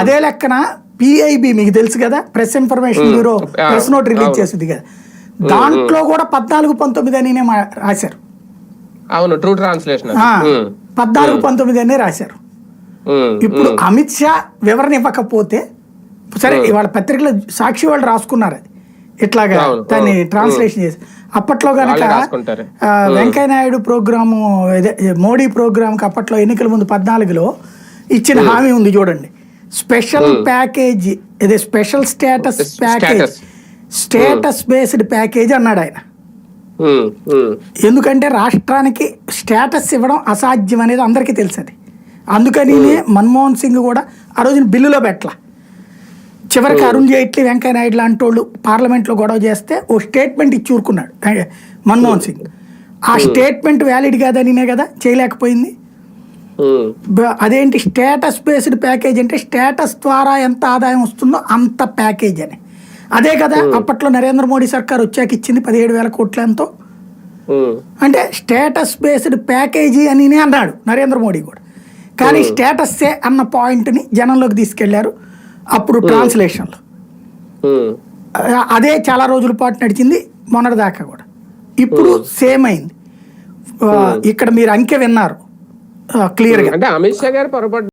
అదే లెక్కన పిఐబి మీకు తెలుసు కదా? Press information bureau press note release. చేసింది కదా. దాంట్లో కూడా పద్నాలుగు పంతొమ్మిది అనినే మా- రాశారు. అవును ట్రూ ట్రాన్స్లేషన్ పద్నాలుగు పంతొమ్మిది అనే రాశారు. ఇప్పుడు అమిత్ షా వివరణ ఇవ్వకపోతే సరే ఇవాళ పత్రికలో సాక్షి వాళ్ళు రాసుకున్నారు అది. ఇట్లాగా దాన్ని. ట్రాన్స్లేషన్ చేసి. అప్పట్లో. ఆ, వెంకయ్య నాయుడు ప్రోగ్రాము మోడీ ప్రోగ్రామ్కి అప్పట్లో ఎన్నికల ముందు పద్నాలుగులో ఇచ్చిన హామీ ఉంది చూడండి. స్పెషల్ ప్యాకేజ్ ఇదే special status package. Status based package అన్నాడు ఆయన. ఎందుకంటే రాష్ట్రానికి స్టేటస్ ఇవ్వడం అసాధ్యం అనేది అందరికీ తెలుసు అది అందుకని మన్మోహన్ సింగ్ కూడా ఆ రోజున బిల్లులో పెట్టల. చివరికి అరుణ్ జైట్లీ వెంకయ్య నాయుడు లాంటి వాళ్ళు పార్లమెంట్లో గొడవ చేస్తే ఓ స్టేట్మెంట్ ఇచ్చి ఊరుకున్నాడు మన్మోహన్ సింగ్. ఆ స్టేట్మెంట్ వ్యాలిడ్ కాదనినే కదా చేయలేకపోయింది. అదేంటి? స్టేటస్ బేస్డ్ ప్యాకేజ్ అంటే స్టేటస్ ద్వారా ఎంత ఆదాయం వస్తుందో అంత ప్యాకేజ్ అని. అదే కదా అప్పట్లో నరేంద్ర మోడీ సర్కార్ వచ్చాక ఇచ్చింది పదిహేడు వేల కోట్ల ఎంతో. అంటే స్టేటస్ బేస్డ్ ప్యాకేజీ అని అన్నాడు నరేంద్ర మోడీ కూడా. కానీ స్టేటస్సే అన్న పాయింట్ని జనంలోకి తీసుకెళ్ళారు అప్పుడు ట్రాన్స్లేషన్లో. అదే చాలా రోజుల పాటు నడిచింది మొన్నటిదాకా కూడా. ఇప్పుడు సేమ్ అయింది. ఇక్కడ మీరు అంకె విన్నారు. క్లియర్ అంటే అమిత్ షా గారు పొరపాటు